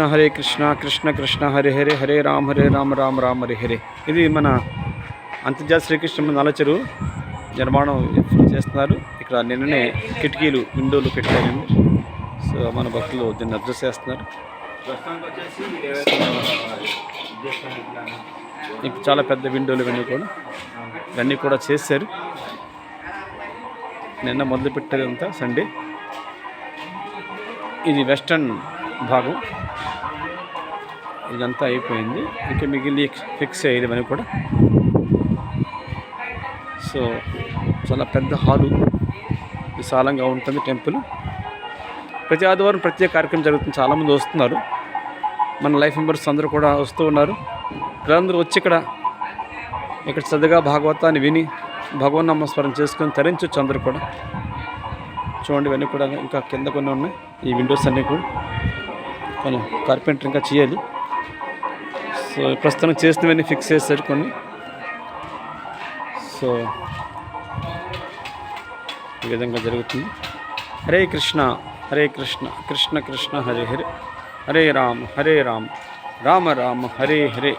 కృష్ణ హరే కృష్ణ కృష్ణ కృష్ణ హరే హరే హరే రామ హరే రామ రామ రామ హరే హరే. ఇది మన అంతర్జాతీయ శ్రీకృష్ణ నలచెరు నిర్మాణం చేస్తున్నారు. ఇక్కడ నిన్ననే కిటికీలు విండోలు పెట్టారండి సో మన భక్తులు దీన్ని అబ్జర్వ్ చేస్తున్నారు. ఇప్పుడు చాలా పెద్ద విండోలు ఇవన్నీ కూడా ఇవన్నీ కూడా చేశారు. నిన్న మొదలుపెట్టేదంతా సండే ఇది వెస్టర్న్ భాగం. ఇదంతా అయిపోయింది. ఇంకా మిగిలి ఫిక్స్ అయ్యేది ఇవన్నీ కూడా. సో చాలా పెద్ద హాలు. విశాలంగా ఉంటుంది టెంపుల్. ప్రతి ఆదివారం ప్రత్యేక కార్యక్రమం జరుగుతుంది. చాలామంది వస్తున్నారు. మన లైఫ్ మెంబర్స్ అందరూ కూడా వస్తూ ఉన్నారు. పిల్లలందరూ వచ్చి ఇక్కడ ఇక్కడ శ్రద్ధగా భాగవతాన్ని విని భగవన్ నమస్కారం చేసుకొని తరించవచ్చు అందరూ కూడా. చూడండి ఇవన్నీ కూడా ఇంకా కింద కొన్ని ఉన్నాయి. ఈ విండోస్ అన్నీ కూడా. కానీ కార్పెంటర్ ఇంకా చేయాలి. సో ప్రస్తుతం చేసినవన్నీ ఫిక్స్ చేశారు కొన్ని. సో ఈ విధంగా జరుగుతుంది. హరే కృష్ణ హరే కృష్ణ కృష్ణ కృష్ణ హరే హరే. హరే రామ హరే రామ. రామ రామ హరే హరే.